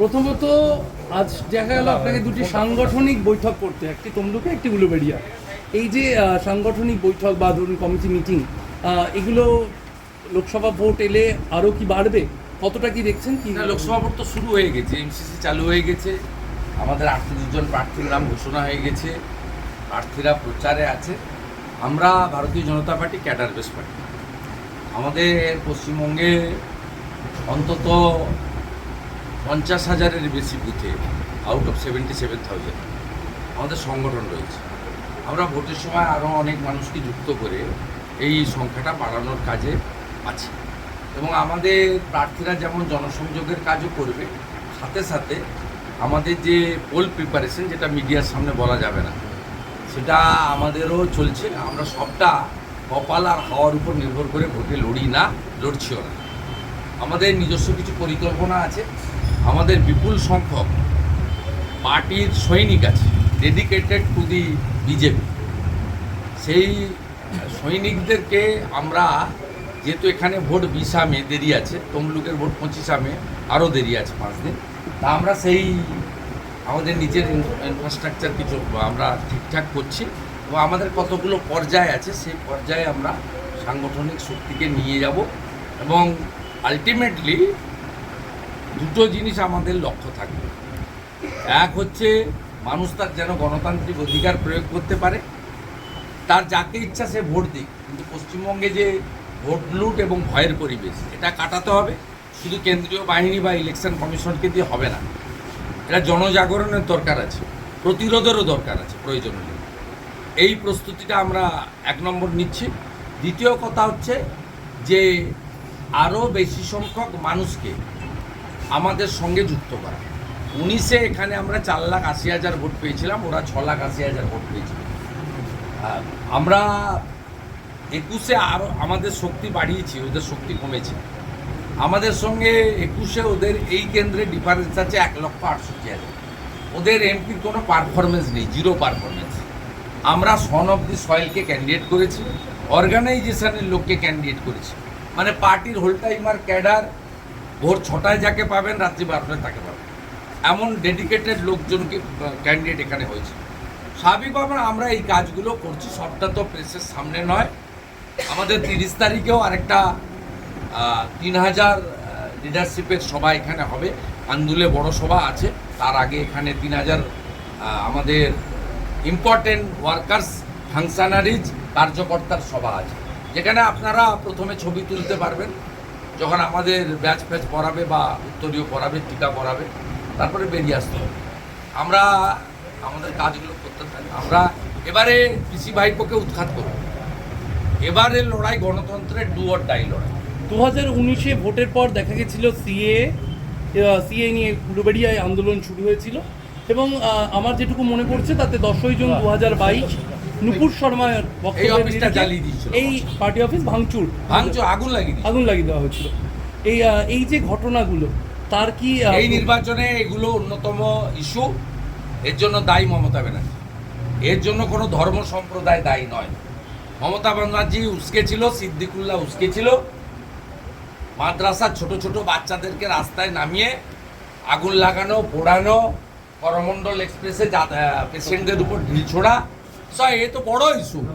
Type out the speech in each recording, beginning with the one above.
প্রথমত, আজ দেখা গেল আপনাকে দুটি সাংগঠনিক বৈঠক করতে। একটি তমলুকে, একটি উলুবেড়িয়া। এই যে সাংগঠনিক বৈঠক বা ধরুন কমিটি মিটিং এগুলো লোকসভা ভোট এলে আরও কি বাড়বে? কতটা কি দেখছেন কি? লোকসভা ভোট তো শুরু হয়ে গেছে এমসিসি চালু হয়ে গেছে। আমাদের আটত্রিশ জন প্রার্থীর নাম ঘোষণা হয়ে গেছে। প্রার্থীরা প্রচারে আছে। আমরা Bharatiya Janata party cadre base party. আমাদের পশ্চিমবঙ্গে অন্তত পঞ্চাশ হাজারের বেশি বুথে out of seventy seven thousand আমাদের সংগঠন রয়েছে। আমরা ভোটের সময় আরও অনেক মানুষকে যুক্ত করে এই সংখ্যাটা বাড়ানোর কাজে আছি। এবং আমাদের প্রার্থীরা যেমন জনসংযোগের কাজও করবে, সাথে সাথে আমাদের যে পোল প্রিপারেশন যেটা মিডিয়ার সামনে বলা যাবে না, সেটা আমাদেরও চলছে। আমরা সবটা কপাল আর হাওয়ার উপর নির্ভর করে ভোটে লড়ি না, লড়ছিও না। আমাদের নিজস্ব কিছু পরিকল্পনা আছে। আমাদের বিপুল সংখ্যক পার্টির সৈনিক আছে ডেডিকেটেড টু দি বিজেপি সেই সৈনিকদেরকে আমরা যেহেতু এখানে ভোট বিশা মে দেরি আছে, তমলুকের ভোট পঁচিশা মে আরও দেরি আছে পাঁচ দিন। তা আমরা সেই আমাদের নিজের ইনফ্রাস্ট্রাকচার কিছু আমরা ঠিকঠাক করছি এবং আমাদের কতগুলো পর্যায় আছে, সেই পর্যায়ে আমরা সাংগঠনিক শক্তিকে নিয়ে যাব এবং আলটিমেটলি দুটো জিনিস আমাদের লক্ষ্য থাকবে। এক হচ্ছে মানুষ তার যেন গণতান্ত্রিক অধিকার প্রয়োগ করতে পারে। তার যাকে ইচ্ছা সে ভোট দিক, কিন্তু পশ্চিমবঙ্গে যে ভোট লুট এবং ভয়ের পরিবেশ, এটা কাটাতে হবে। শুধু কেন্দ্রীয় বাহিনী বা ইলেকশন কমিশনকে দিয়ে হবে না। এটা জনজাগরণের দরকার আছে, প্রতিরোধেরও দরকার আছে প্রয়োজন এই প্রস্তুতিটা আমরা এক নম্বর নিচ্ছি। দ্বিতীয় কথা হচ্ছে যে আরও বেশি সংখ্যক মানুষকে আমাদের সঙ্গে যুক্ত করা। উনিশে এখানে আমরা চার লাখ আশি হাজার ভোট পেয়েছিলাম, ওরা ছ লাখ আশি হাজার ভোট পেয়েছিল। আমরা একুশে আরও আমাদের শক্তি বাড়িয়েছি, ওদের শক্তি কমেছে। আমাদের সঙ্গে একুশে ওদের এই কেন্দ্রে ডিফারেন্স আছে এক লক্ষ আটষট্টি হাজার। ওদের এমপির কোনো পারফরমেন্স নেই জিরো পারফরমেন্স আমরা সন অফ দি সয়েলকে ক্যান্ডিডেট করেছি অর্গানাইজেশনের লোককে ক্যান্ডিডেট করেছি। মানে পার্টির হোল টাইমার ক্যাডার ভোর ছটায় যাকে পাবেন, রাত্রি বারোটায় তাকে পাবেন। এমন ডেডিকেটেড লোকজনকে ক্যান্ডিডেট এখানে হয়েছে। স্বাভাবিকভাবে আমরা এই কাজগুলো করছি, সবটা তো প্রেসের সামনে নয়। আমাদের তিরিশ তারিখেও আরেকটা তিন হাজার লিডারশিপের সভা এখানে হবে। আন্দুলে বড় সভা আছে। তার আগে এখানে তিন হাজার আমাদের ইম্পর্টেন্ট ওয়ার্কার্স ফাংশনারিজ কার্যকর্তার সভা আছে। যেখানে আপনারা প্রথমে ছবি তুলতে পারবেন যখন আমাদের ব্যাচ ফ্যাচ পড়াবে বা উত্তরীয় পড়াবে টিকা পড়াবে তারপরে বেরিয়ে আসতে হবে। আমরা আমাদের কাজগুলো করতে থাকি। আমরা এবারে পিসি ভাইপোকে উৎখাত করব। এবারের লড়াই গণতন্ত্রের ডু অর ডাই লড়াই। দু হাজার উনিশে ভোটের পর দেখা গেছিল সিএ সিএ নিয়ে উলুবেড়িয়ায় আন্দোলন শুরু হয়েছিল। এবং আমার যেটুকু মনে পড়ছে তাতে দশই জুন দু হাজার বাইশ নুপুর শর্মার বক্তব্যের অফিসটা জ্বালিয়ে দিয়েছিল। এই পার্টি অফিস ভাঙচুর। ভাঙচুর আগুন লাগিয়ে আগুন লাগিয়ে দেওয়া হয়েছিল। এই এই যে ঘটনাগুলো তার কি এই নির্বাচনে এগুলো অন্যতম ইস্যু এর জন্য দায়ী মমতা ব্যানার্জি। এর জন্য কোনো ধর্ম সম্প্রদায় দায়ী নয়। মমতা ব্যানার্জি উস্কে ছিল সিদ্দিকুল্লাহ উস্কে ছিল। মাদ্রাসার ছোট ছোট বাচ্চাদেরকে রাস্তায় নামিয়ে আগুন লাগানো পোড়ানো করমণ্ডল এক্সপ্রেসে পেশেন্টদের উপর ঢিল ছোড়া সব এ তো বড় ইস্যু।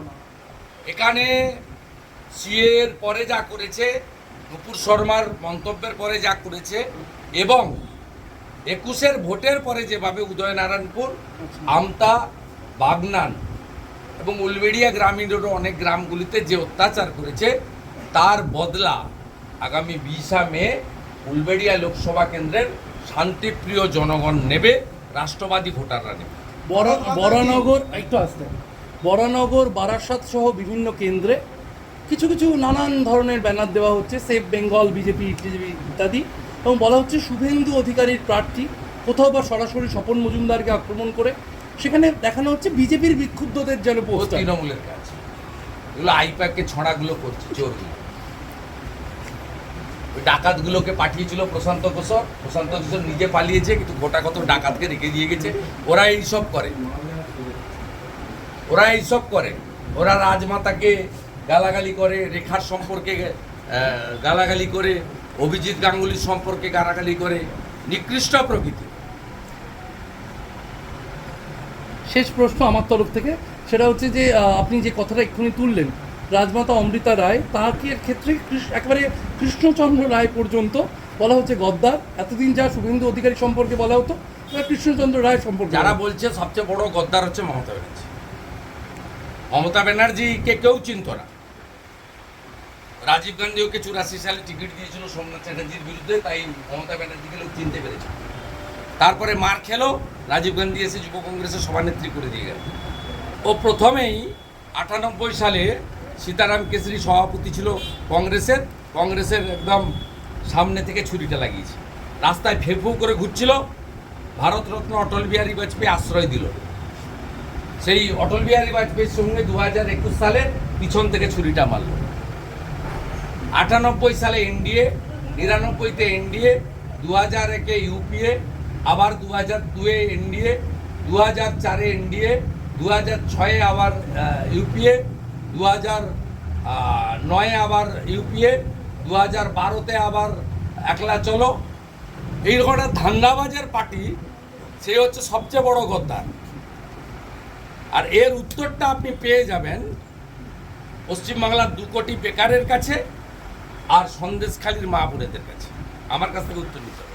এখানে সিএ এর পরে যা করেছে, নুপুর শর্মার মন্তব্যের পরে যা করেছে, এবং একুশের ভোটের পরে যেভাবে উদয়নারায়ণপুর, আমতা, বাগনান এবং উলবেড়িয়া গ্রামীণেরও অনেক গ্রামগুলিতে যে অত্যাচার করেছে, তার বদলা আগামী বিশা মে উলবেড়িয়া লোকসভা কেন্দ্রের শান্তিপ্রিয় জনগণ নেবে, রাষ্ট্রবাদী ভোটাররা নেবে। বরা- বরানগর একটু আসতে। বরানগর বারাসাত সহ বিভিন্ন কেন্দ্রে কিছু কিছু নানান ধরনের ব্যানার দেওয়া হচ্ছে সেফ বেঙ্গল বিজেপি টিজেপি ইত্যাদি। এবং বলা হচ্ছে শুভেন্দু অধিকারীর প্রার্থী কোথাও বা সরাসরি স্বপন মজুমদারকে আক্রমণ করে সেখানে দেখানো হচ্ছে বিজেপির বিক্ষুব্ধদের যেন পোস্টার। তৃণমূলের কাজ এগুলো আইপ্যাকে ছড়াগুলো করছে চোরগুলো ওই ডাকাতগুলোকে পাঠিয়েছিল প্রশান্ত কিশোর প্রশান্ত কিশোর নিজে পালিয়েছে কিন্তু গোটা কত ডাকাতকে রেখে দিয়ে গেছে। ওরা এইসব করে। ওরা এইসব করে। ওরা রাজমাতাকে গালাগালি করে রেখার সম্পর্কে গালাগালি করে অভিজিৎ গাঙ্গুলির সম্পর্কে গালাগালি করে নিকৃষ্ট প্রকৃতি। শেষ প্রশ্ন আমার তরফ থেকে সেটা হচ্ছে যে আপনি যে কথাটা এক্ষুনি তুললেন রাজমাতা অমৃতা রায় তাকে ক্ষেত্রে কৃষ- একেবারে কৃষ্ণচন্দ্র রায় পর্যন্ত বলা হচ্ছে গদ্দার? এতদিন যা শুভেন্দু অধিকারী সম্পর্কে বলা হতো কৃষ্ণচন্দ্র রায় সম্পর্কে যারা বলা বলছে সবচেয়ে বড় গদ্দার হচ্ছে মমতা ব্যানার্জি। মমতা ব্যানার্জিকে কেউ চিনত না। রাজীব গান্ধী ওকে চুরাশি সালে টিকিট দিয়েছিল সোমনাথ চ্যাটার্জির বিরুদ্ধে, তাই মমতা ব্যানার্জিকে লোক চিনতে পেরেছে। তারপরে মার খেলো, রাজীব গান্ধী এসে যুব কংগ্রেসের সভানেত্রী করে দিয়ে গেল। ও প্রথমেই আটানব্বই সালে সীতারাম কেসরি সভাপতি ছিল কংগ্রেসের কংগ্রেসের একদম সামনে থেকে ছুরিটা লাগিয়েছে। রাস্তায় ফেফু করে ঘুরছিল, ভারতরত্ন অটল বিহারী বাজপেয়ী আশ্রয় দিল। সেই অটল বিহারী বাজপেয়ীর সঙ্গে দু হাজার একুশ সালে পিছন থেকে ছুরিটা মারল। আটানব্বই সালে এনডিএ, নিরানব্বইতে এনডিএ দু হাজার একে ইউপিএ, আবার দু হাজার দুয়ে এনডিএ দু হাজার চারে এনডিএ দু হাজার ছয়ে আবার ইউপিএ দু হাজার নয়ে আবার ইউপিএ দু হাজার বারোতে আবার একলা চলো। এইরকম একটা ধান্দাবাজের পার্টি, সে হচ্ছে সবচেয়ে বড় গদ্দার। আর এর উত্তরটা আপনি পেয়ে যাবেন পশ্চিমবাংলার দু কোটি বেকারের কাছে আর সন্দেশখালীর মা বোনেদের কাছে আমার কাছ থেকে উত্তর নিতে হবে?